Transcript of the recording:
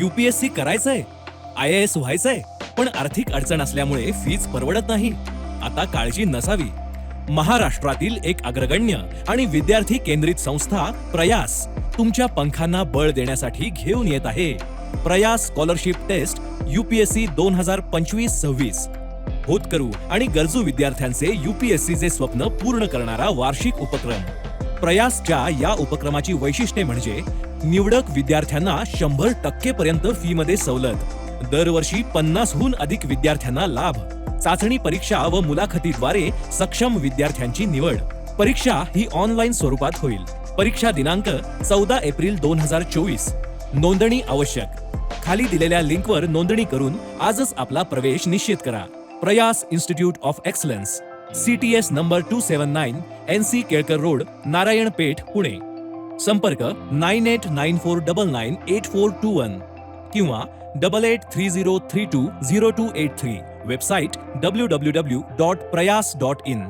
UPSC करायचंय I S व्हायचंय पण आर्थिक अडचण असल्यामुळे फीज परवडत नाही. आता काळजी नसावी. महाराष्ट्रातील एक अग्रगण्य आणि विद्यार्थी केंद्रित संस्था प्रयास तुमच्या पंखांना बळ देण्यासाठी घेऊन येत आहे. प्रयास स्कॉलरशिप टेस्ट युपीएससी दोन हजार पंचवीस सव्वीस. होतकरू आणि गरजू विद्यार्थ्यांचे युपीएससीचे स्वप्न पूर्ण करणारा वार्षिक उपक्रम. प्रयासच्या या उपक्रमाची वैशिष्ट्ये म्हणजे निवडक विद्यार्थ्यांना शंभर टक्के पर्यंत फी मध्ये सवलत. दरवर्षी पन्नासहून अधिक विद्यार्थ्यांना लाभ. चाचणी परीक्षा व मुलाखतीद्वारे सक्षम विद्यार्थ्यांची निवड. परीक्षा ही ऑनलाईन स्वरूपात होईल. परीक्षा दिनांक चौदा एप्रिल दोन हजार चोवीस. नोंदणी आवश्यक. खाली दिलेल्या लिंकवर नोंदणी करून आजच आपला प्रवेश निश्चित करा. Prayas institute of excellence. C T S number two seven nine N C Kelkar road Narayan Peth Pune. संपर्क nine eight nine four double nine eight four two one किंवा double eight three zero three two zero two eight three, website W W W dot Prayas dot in.